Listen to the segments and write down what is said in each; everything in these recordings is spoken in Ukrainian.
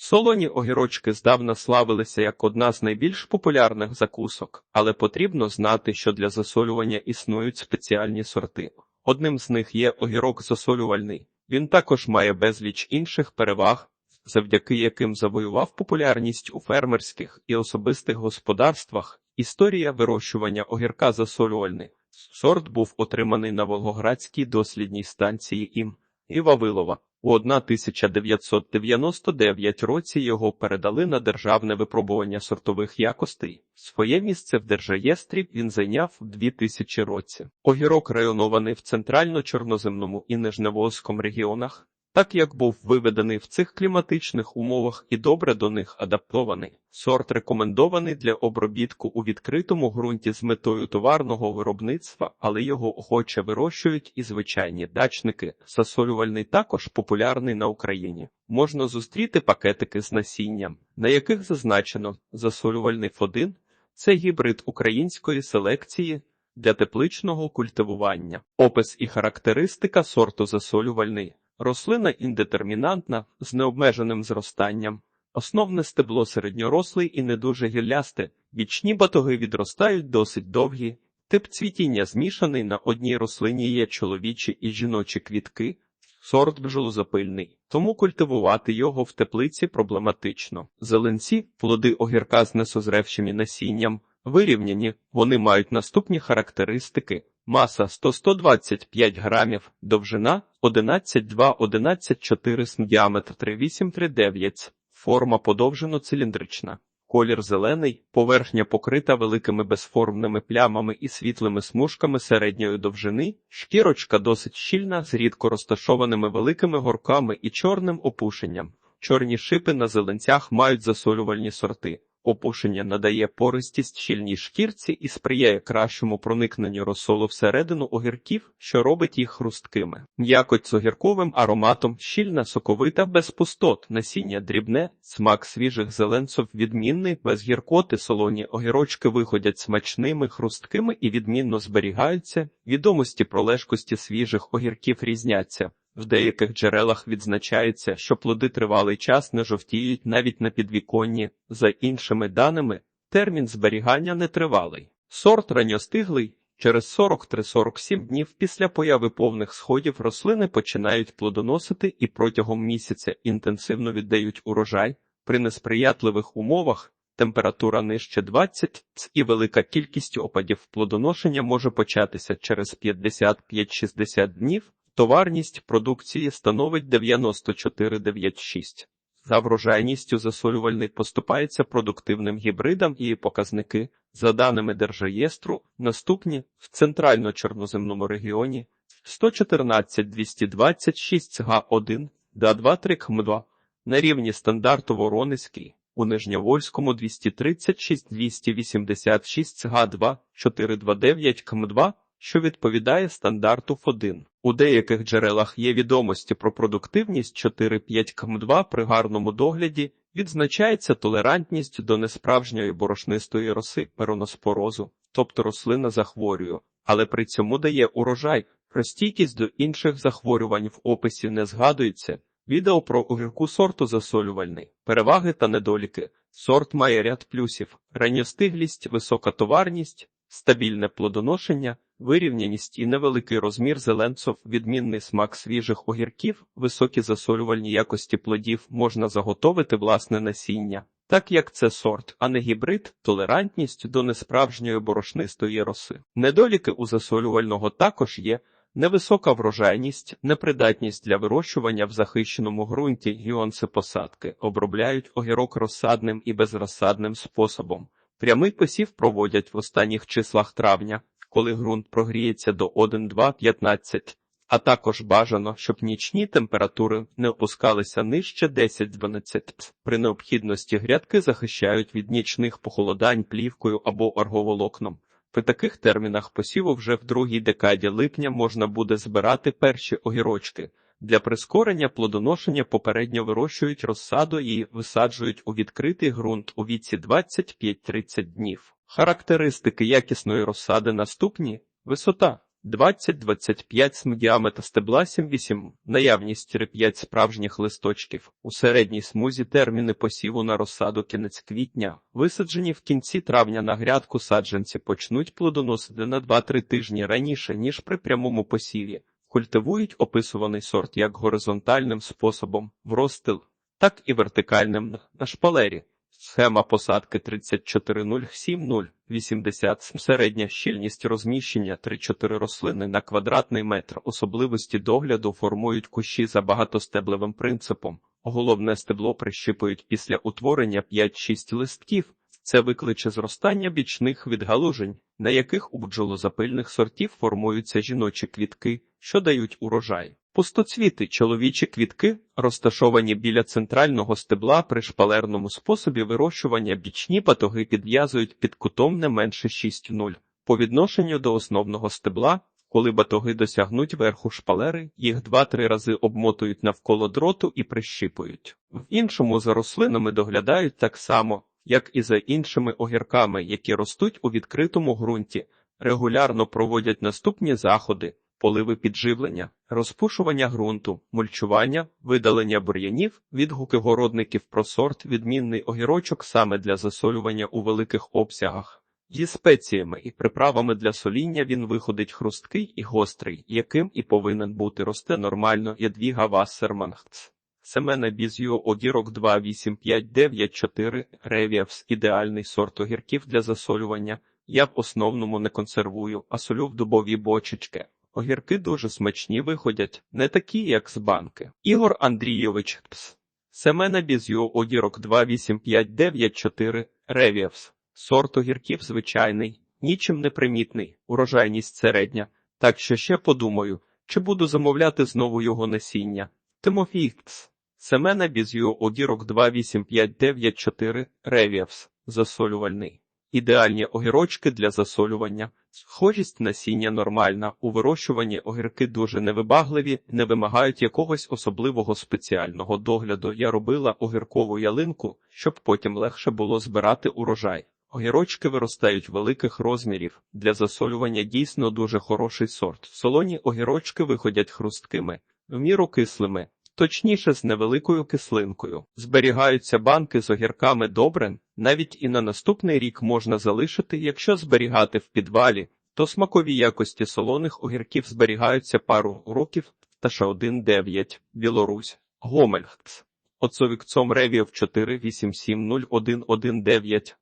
Солоні огірочки здавна славилися як одна з найбільш популярних закусок, але потрібно знати, що для засолювання існують спеціальні сорти. Одним з них є огірок засолювальний. Він також має безліч інших переваг, завдяки яким завоював популярність у фермерських і особистих господарствах. Історія вирощування огірка засолювальний. Сорт був отриманий на Волгоградській дослідній станції ім і Вавилова. У 1999 році його передали на державне випробування сортових якостей. Своє місце в держаєстрі він зайняв у 2000 році. Огірок районований в центрально-чорноземному і нижневолоському регіонах, так як був виведений в цих кліматичних умовах і добре до них адаптований. Сорт рекомендований для обробітку у відкритому ґрунті з метою товарного виробництва, але його охоче вирощують і звичайні дачники. Засолювальний також популярний на Україні. Можна зустріти пакетики з насінням, на яких зазначено засолювальний фодин це гібрид української селекції для тепличного культивування. Опис і характеристика сорту засолювальний. Рослина індетермінантна з необмеженим зростанням. Основне стебло середньорослий і не дуже гіллясте, вічні батоги відростають досить довгі. Тип цвітіння змішаний на одній рослині є чоловічі і жіночі квітки, сорт бджолозапильний, тому культивувати його в теплиці проблематично. Зеленці, плоди огірка з несозревшим насінням, вирівняні, вони мають наступні характеристики. Маса 100-125 грамів, довжина 11,2-11,4 см, діаметр 3,8-3,9, форма подовжено-циліндрична, колір зелений, поверхня покрита великими безформними плямами і світлими смужками середньої довжини, шкірочка досить щільна з рідко розташованими великими горками і чорним опушенням. Чорні шипи на зеленцях мають засолювальні сорти. Опушення надає пористість щільній шкірці і сприяє кращому проникненню розсолу всередину огірків, що робить їх хрусткими. М'якоть з огірковим ароматом, щільна, соковита, без пустот, насіння дрібне, смак свіжих зеленців відмінний, без гіркоти солоні огірочки виходять смачними, хрусткими і відмінно зберігаються. Відомості про лежкості свіжих огірків різняться. В деяких джерелах відзначається, що плоди тривалий час не жовтіють навіть на підвіконні. За іншими даними, термін зберігання нетривалий. Сорт ранньостиглий. Через 43-47 днів після появи повних сходів рослини починають плодоносити і протягом місяця інтенсивно віддають урожай. При несприятливих умовах температура нижче 20 і велика кількість опадів плодоношення може початися через 55-60 днів. Товарність продукції становить 94,96. За врожайністю засолювальний поступається продуктивним гібридам і показники, за даними Держреєстру, наступні в центрально-чорноземному регіоні 114 226 га1, Да2 КМ2, на рівні стандарту Воронезький, у Нижньовольському 236 286 га2, 429 КМ2, що відповідає стандарту ФОДИН. У деяких джерелах є відомості про продуктивність 4-5 КМ2 при гарному догляді, відзначається толерантність до несправжньої борошнистої роси пероноспорозу, тобто рослина захворює, але при цьому дає урожай, про стійкість до інших захворювань в описі не згадується. Відео про огірку сорту засолювальний, переваги та недоліки. Сорт має ряд плюсів: ранньостиглість, висока товарність, стабільне плодоношення, вирівняність і невеликий розмір зеленців, відмінний смак свіжих огірків, високі засолювальні якості плодів можна заготовити власне насіння. Так як це сорт, а не гібрид, толерантність до несправжньої борошнистої роси. Недоліки у засолювального також є. Невисока врожайність, непридатність для вирощування в захищеному ґрунті гіонси посадки обробляють огірок розсадним і безрозсадним способом. Прямий посів проводять в останніх числах травня, коли ґрунт прогріється до 1,2-15, а також бажано, щоб нічні температури не опускалися нижче 10-12. При необхідності грядки захищають від нічних похолодань плівкою або арговолокном. При таких термінах посіву вже в другій декаді липня можна буде збирати перші огірочки. Для прискорення плодоношення попередньо вирощують розсаду і висаджують у відкритий ґрунт у віці 25-30 днів. Характеристики якісної розсади наступні: висота 20-25 см діаметр стебла 7-8, наявність 3-5 справжніх листочків. У середній смузі терміни посіву на розсаду кінець квітня. Висаджені в кінці травня на грядку саджанці почнуть плодоносити на 2-3 тижні раніше, ніж при прямому посіві. Культивують описуваний сорт як горизонтальним способом в розстил, так і вертикальним на шпалері. Схема посадки 3407080, середня щільність розміщення 3-4 рослини на квадратний метр. Особливості догляду формують кущі за багатостеблевим принципом. Головне стебло прищипують після утворення 5-6 листків. Це викличе зростання бічних відгалужень, на яких у бджолозапильних сортів формуються жіночі квітки, що дають урожай. Пустоцвіти чоловічі квітки, розташовані біля центрального стебла при шпалерному способі вирощування бічні патоги підв'язують під кутом не менше 6,0. По відношенню до основного стебла, коли батоги досягнуть верху шпалери, їх 2-3 рази обмотують навколо дроту і прищіпують. В іншому за рослинами доглядають так само, як і за іншими огірками, які ростуть у відкритому ґрунті, регулярно проводять наступні заходи поливи підживлення, розпушування ґрунту, мульчування, видалення бур'янів, відгуки городників про сорт, відмінний огірочок саме для засолювання у великих обсягах. Зі спеціями і приправами для соління він виходить хрусткий і гострий, яким і повинен бути росте нормально Ядвіга Вассермангц. Семена Біз'ю огірок 28594 Ревіавс – ідеальний сорт огірків для засолювання. Я в основному не консервую, а солю в дубові бочечки. Огірки дуже смачні виходять, не такі, як з банки. Ігор Андрійович Пс. Семена Біз'ю огірок 28594 Ревіавс. Сорт огірків звичайний, нічим не примітний, урожайність середня. Так що ще подумаю, чи буду замовляти знову його насіння. Тимофій Пс. Семена Біз'ю огірок 28594 Ревіавс. Засолювальний. Ідеальні огірочки для засолювання. Схожість насіння нормальна, у вирощуванні огірки дуже невибагливі, не вимагають якогось особливого спеціального догляду. Я робила огіркову ялинку, щоб потім легше було збирати урожай. Огірочки виростають великих розмірів. Для засолювання дійсно дуже хороший сорт. Солоні огірочки виходять хрусткими, в міру кислими, точніше з невеликою кислинкою. Зберігаються банки з огірками добре, навіть і на наступний рік можна залишити, якщо зберігати в підвалі, то смакові якості солоних огірків зберігаються пару років та ще 1,9. Білорусь. Гомельхц. Оцовікцом Ревів 4870119.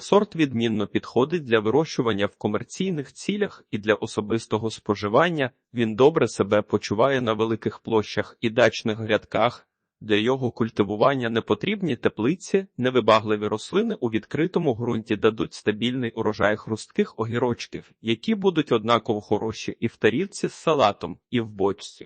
Сорт відмінно підходить для вирощування в комерційних цілях і для особистого споживання. Він добре себе почуває на великих площах і дачних грядках. Для його культивування не потрібні теплиці, невибагливі рослини у відкритому ґрунті дадуть стабільний урожай хрустких огірочків, які будуть однаково хороші і в тарілці з салатом, і в бочці.